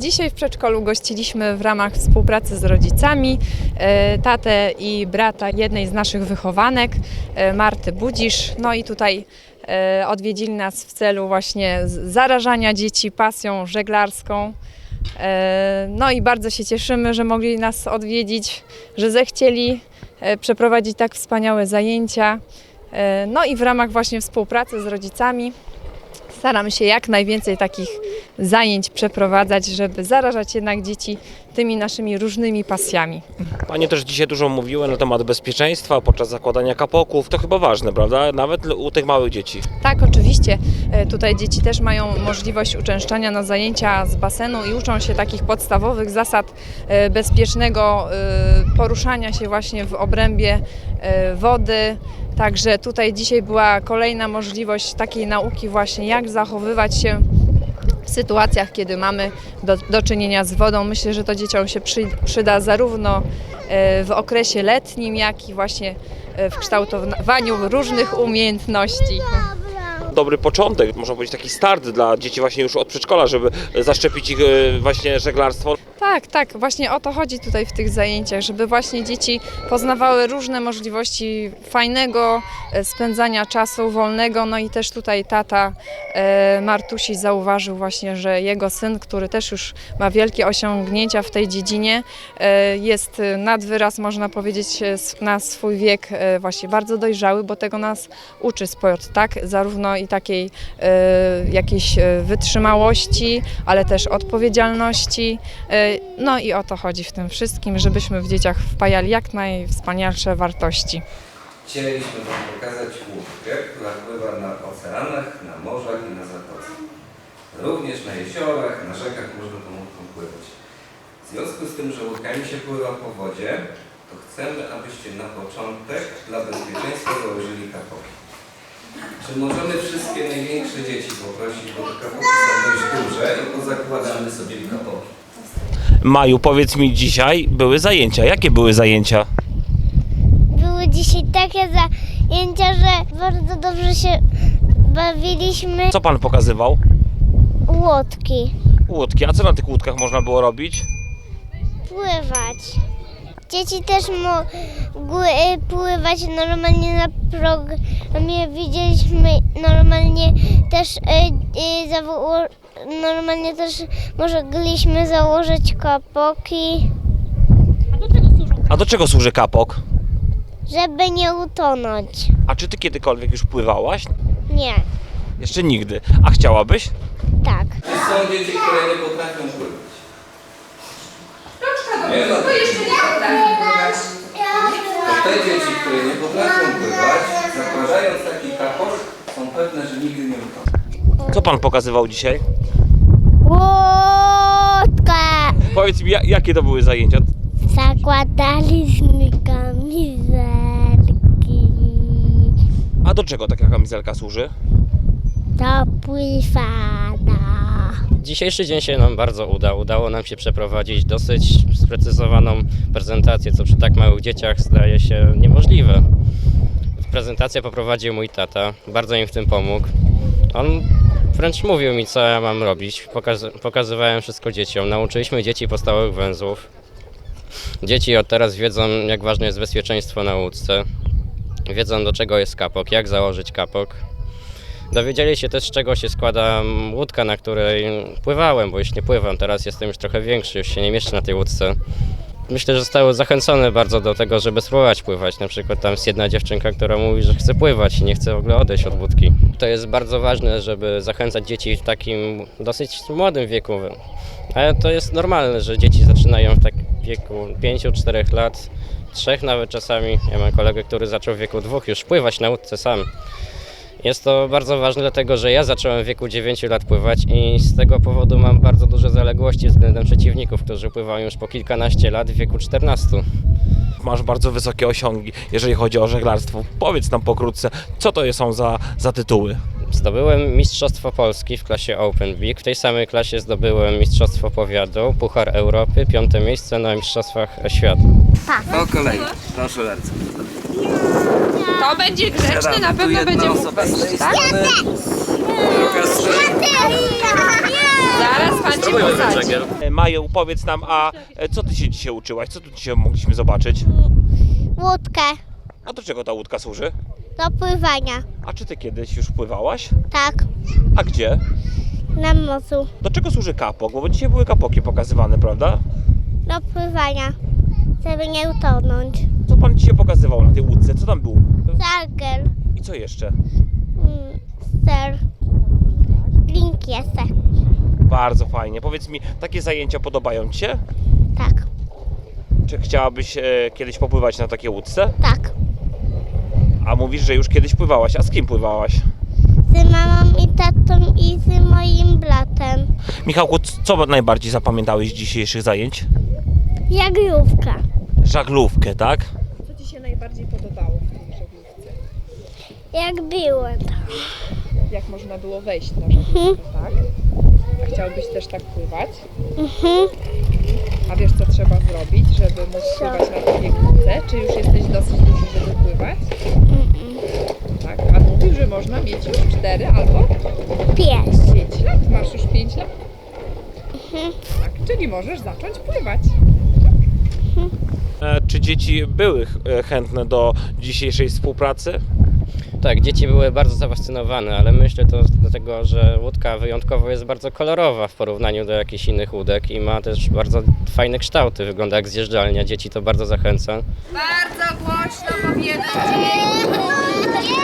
Dzisiaj w przedszkolu gościliśmy w ramach współpracy z rodzicami e, tatę i brata jednej z naszych wychowanek, e, Marty Budzisz. No i tutaj e, odwiedzili nas w celu właśnie zarażania dzieci pasją żeglarską. No i bardzo się cieszymy, że mogli nas odwiedzić, że zechcieli przeprowadzić tak wspaniałe zajęcia. No i w ramach właśnie współpracy z rodzicami staramy się jak najwięcej takich zajęć przeprowadzać, żeby zarażać jednak dzieci tymi naszymi różnymi pasjami. Panie też dzisiaj dużo mówiły na temat bezpieczeństwa podczas zakładania kapoków. To chyba ważne, prawda? Nawet u tych małych dzieci. Tak, oczywiście. e, Tutaj dzieci też mają możliwość uczęszczania na zajęcia z basenu i uczą się takich podstawowych zasad e, bezpiecznego e, poruszania się właśnie w obrębie wody. Także tutaj dzisiaj była kolejna możliwość takiej nauki właśnie, jak zachowywać się w sytuacjach, kiedy mamy do, do czynienia z wodą. Myślę, że to dzieciom się przy, przyda zarówno e, w okresie letnim, jak i właśnie e, w kształtowaniu różnych umiejętności. Dobry początek, można powiedzieć taki start dla dzieci właśnie już od przedszkola, żeby zaszczepić ich e, właśnie żeglarstwo. Tak, tak, właśnie o to chodzi tutaj w tych zajęciach, żeby właśnie dzieci poznawały różne możliwości fajnego e, spędzania czasu wolnego. No i też tutaj tata e, Martusi zauważył właśnie, że jego syn, który też już ma wielkie osiągnięcia w tej dziedzinie, e, jest nad wyraz, można powiedzieć, na swój wiek właśnie bardzo dojrzały, bo tego nas uczy sport, tak? Zarówno i takiej jakiejś wytrzymałości, ale też odpowiedzialności. No i o to chodzi w tym wszystkim, żebyśmy w dzieciach wpajali jak najwspanialsze wartości. Chcieliśmy Wam pokazać łódkę, która pływa na oceanach, na morzach i na zatoce. Również na jeziorach, na rzekach można tą łódką pływać. W związku z tym, że łódkami się pływa po wodzie, to chcemy, abyście na początek dla bezpieczeństwa założyli kapoki. Czy możemy wszystkie największe dzieci poprosić, bo kapoki są dość duże i pozakładamy sobie kapoki. Maju, powiedz mi dzisiaj, były zajęcia. Jakie były zajęcia? Były dzisiaj takie zajęcia, że bardzo dobrze się bawiliśmy Co pan pokazywał? łódki, Łódki. A co na tych łódkach można było robić? pływać. Dzieci też mogły y, pływać normalnie na programie. Widzieliśmy normalnie też y, y, zawo- normalnie też mogliśmy założyć kapoki, A do czego służy kapok? żeby nie utonąć. A czy ty kiedykolwiek już pływałaś? Nie, Jeszcze nigdy. A chciałabyś? tak. Czy są dzieci, które nie potrafią pływać? Nie, no, To jeszcze nie potrafi pływać. To te dzieci, które nie potrafią pływać, zakładając taki kapok, są pewne, że nigdy nie utoną. Co pan pokazywał dzisiaj? Łódka! Powiedz mi, ja- jakie to były zajęcia? Zakładaliśmy kamizelki. A do czego taka kamizelka służy? Do pływania. Dzisiejszy dzień się nam bardzo udał. Udało nam się przeprowadzić dosyć sprecyzowaną prezentację, co przy tak małych dzieciach zdaje się niemożliwe. Prezentację poprowadził mój tata, bardzo im w tym pomógł. On wręcz mówił mi, co ja mam robić. Pokaz- pokazywałem wszystko dzieciom. Nauczyliśmy dzieci podstawowych węzłów. Dzieci od teraz wiedzą, jak ważne jest bezpieczeństwo na łódce. Wiedzą, do czego jest kapok, jak założyć kapok. Dowiedzieli się też, z czego się składa łódka, na której pływałem, bo już nie pływam, teraz jestem już trochę większy, już się nie mieszczę na tej łódce. Myślę, że zostały zachęcone bardzo do tego, żeby spróbować pływać. Na przykład tam jest jedna dziewczynka, która mówi, że chce pływać i nie chce w ogóle odejść od łódki. To jest bardzo ważne, żeby zachęcać dzieci w takim dosyć młodym wieku. Ale to jest normalne, że dzieci zaczynają w takim wieku 5-4 lat, trzech nawet czasami. Ja mam kolegę, który zaczął w wieku dwóch już pływać na łódce sam. Jest to bardzo ważne, dlatego że ja zacząłem w wieku 9 lat pływać i z tego powodu mam bardzo duże zaległości względem przeciwników, którzy pływają już po kilkanaście lat w wieku 14. Masz bardzo wysokie osiągi, jeżeli chodzi o żeglarstwo. Powiedz nam pokrótce, co to są za, za tytuły? Zdobyłem Mistrzostwo Polski w klasie Open Big. W tej samej klasie zdobyłem Mistrzostwo Powiatu, Puchar Europy, piąte miejsce na Mistrzostwach Świata. Po kolei, proszę bardzo. To będzie grzeczny, na pewno będzie mógł wejść, tak? Zaraz pan ci posadzić. E, Maju, powiedz nam, a e, co ty się dzisiaj uczyłaś? Co tu dzisiaj mogliśmy zobaczyć? Łódkę A do czego ta łódka służy? do pływania. A czy ty kiedyś już pływałaś? Tak, A gdzie? na morzu. Do czego służy kapok? Bo dzisiaj były kapoki pokazywane, prawda? Do pływania, żeby nie utonąć. Co pan dzisiaj pokazywał na tej łódce? Co tam było? Żagiel, I co jeszcze? mm, ser, linkiesę. Bardzo fajnie. Powiedz mi, takie zajęcia podobają Ci się? Tak, Czy chciałabyś e, kiedyś popływać na takiej łódce? tak. A mówisz, że już kiedyś pływałaś. A z kim pływałaś? Z mamą i tatą i z moim bratem. Michałku, c- co najbardziej zapamiętałeś z dzisiejszych zajęć? Jagrówka. Żaglówkę, tak? Co najbardziej podobało w tej żaglówce? Jak byłem. Jak można było wejść na żaglówkę, tak? A chciałbyś też tak pływać? Mhm. A wiesz, co trzeba zrobić, żeby móc pływać na takiej? Czy już jesteś dosyć duży, żeby pływać? Tak, a mówił, że można mieć już 4 albo Pies. 5 lat. Masz już 5 lat? Tak, czyli możesz zacząć pływać. E, czy dzieci były ch- e, chętne do dzisiejszej współpracy? Tak, dzieci były bardzo zafascynowane, ale myślę to dlatego, że łódka wyjątkowo jest bardzo kolorowa w porównaniu do jakichś innych łódek i ma też bardzo fajne kształty, wygląda jak zjeżdżalnia, dzieci to bardzo zachęca. Bardzo głośno. Jeszcze raz.